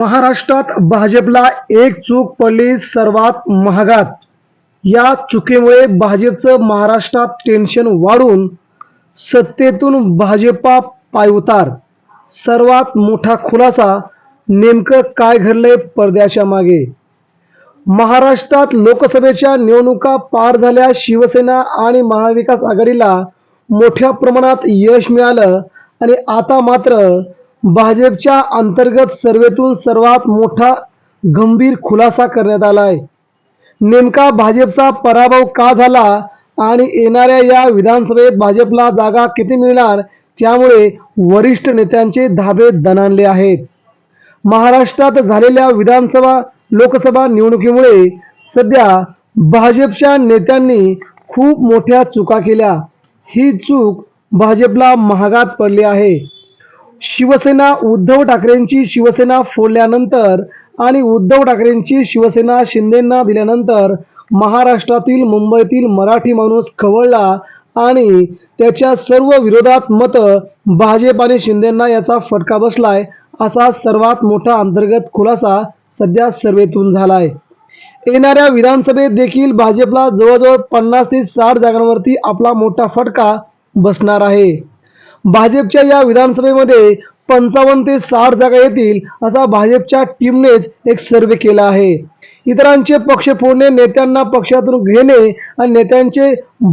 महाराष्ट्रात भाजपला एक चूक पडली सर्वात महागात. या चुकीमुळे भाजपचं महाराष्ट्रात टेन्शन वाढून सत्तेतून भाजपा पायउतार. सर्वात मोठा खुलासा नेमकं काय घडलंय पडद्याच्या मागे? महाराष्ट्रात लोकसभेच्या निवडणुका पार झाल्या शिवसेना आणि महाविकास आघाडीला मोठ्या प्रमाणात यश मिळालं आणि आता मात्र भाजपच्या अंतर्गत सर्वेतून सर्वात मोठा गंभीर खुलासा करण्यात आला आहे. नेमका भाजपचा पराभव का झाला आणि येणाऱ्या या विधानसभेत भाजपला जागा किती मिळणार? त्यामुळे वरिष्ठ नेत्यांचे धाबे दणाणले आहेत. महाराष्ट्रात झालेल्या विधानसभा लोकसभा निवडणुकीमुळे सध्या भाजपच्या नेत्यांनी खूप मोठ्या चुका केल्या. ही चूक भाजपला महागात पडली आहे. शिवसेना उद्धव ठाकरेंची शिवसेना फोडल्यानंतर आणि उद्धव ठाकरेंची शिवसेना शिंदेंना दिल्यानंतर महाराष्ट्रातील मुंबईतील मराठी माणूस खवळला आणि त्याच्या सर्व विरोधात मतं भाजप आणि शिंदेंना याचा फटका बसलाय असा सर्वात मोठा अंतर्गत खुलासा सध्या सर्वेतून झालाय. येणाऱ्या विधानसभेत देखील भाजपला जवळजवळ पन्नास ते साठ जागांवरती आपला मोठा फटका बसणार आहे. भाजपच्या या विधानसभेमध्ये पंचावन्न ते साठ जागा येतील असा भाजपच्या टीमनेच एक सर्वे केला आहे. इतरांचे पक्ष फोडणे नेत्यांना पक्षातून घेणे आणि नेत्यांचे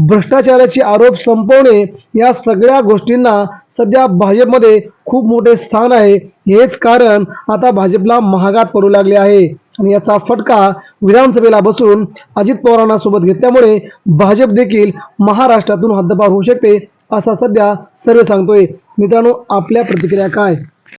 भ्रष्टाचाराचे आरोप संपवणे या सगळ्या गोष्टींना सध्या भाजपमध्ये खूप मोठे स्थान आहे. हेच कारण आता भाजपला महागात पडू लागले आहे. आणि याचा फटका विधानसभेला बसून अजित पवारांना सोबत घेतल्यामुळे भाजप देखील महाराष्ट्रातून हद्दपार होऊ शकते असा सध्या सर्वे सांगतोय. मित्रांनो आपल्या प्रतिक्रिया काय?